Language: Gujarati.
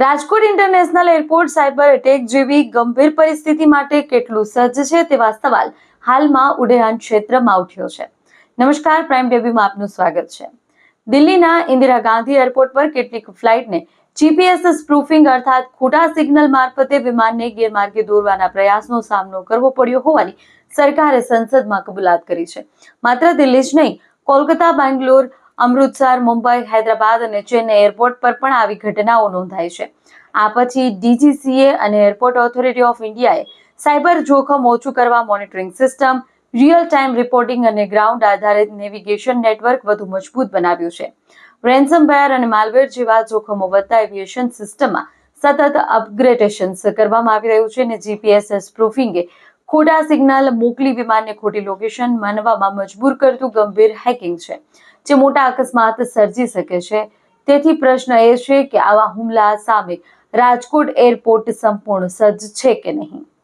Rajkot international airport cyber attack જેવી ગંભીર પરિસ્થિતિ માટે કેટલું સજ્જ છે તેવા સવાલ હાલમાં ઉડ્ડયન ક્ષેત્રમાં ઉઠ્યો છે. નમસ્કાર, પ્રાઇમ ટીવીમાં આપનું સ્વાગત છે. દિલ્હીના ઇન્દિરા ગાંધી એરપોર્ટ પર કેટલીક ફ્લાઇટને જીપીએસ પ્રૂફિંગ અર્થાત ખોટા સિગ્નલ મારફતે વિમાનને ગેરમાર્ગે દોરવાના પ્રયાસનો સામનો કરવો પડ્યો હોવાની સરકારે સંસદમાં કબૂલાત કરી છે. માત્ર દિલ્હી જ નહીં, કોલકાતા, બેંગ્લોર અમૃતસર, મુંબઈ, હૈદરાબાદ અને ચેન્નઈ એરપોર્ટ પર પણ આવી ઘટનાઓ નોંધાઈ છે. આ પછી ડીજીસીએ અને એરપોર્ટ ઓથોરિટી ઓફ ઇન્ડિયાએ સાયબર જોખમ ઓછું કરવા monitoring system real time reporting અને ગ્રાઉન્ડ આધારિત નેવિગેશન નેટવર્ક વધુ મજબૂત બનાવ્યું છે. રેન્સમવેર અને માલવેર જેવા જોખમો વધતા એવિએશન સિસ્ટમમાં સતત અપગ્રેડેશન્સ કરવામાં આવી રહ્યું છે અને જીપીએસએસ સ્પ્રૂફિંગે ખોટા સિગ્નલ મોકલી વિમાનને ખોટી લોકેશન માનવામાં મજબૂર કરતું ગંભીર હેકિંગ છે, જે મોટા અકસ્માત સર્જી શકે છે. તેથી પ્રશ્ન એ છે કે આવા હુમલા સામે રાજકોટ એરપોર્ટ સંપૂર્ણ સજ્જ છે કે નહીં?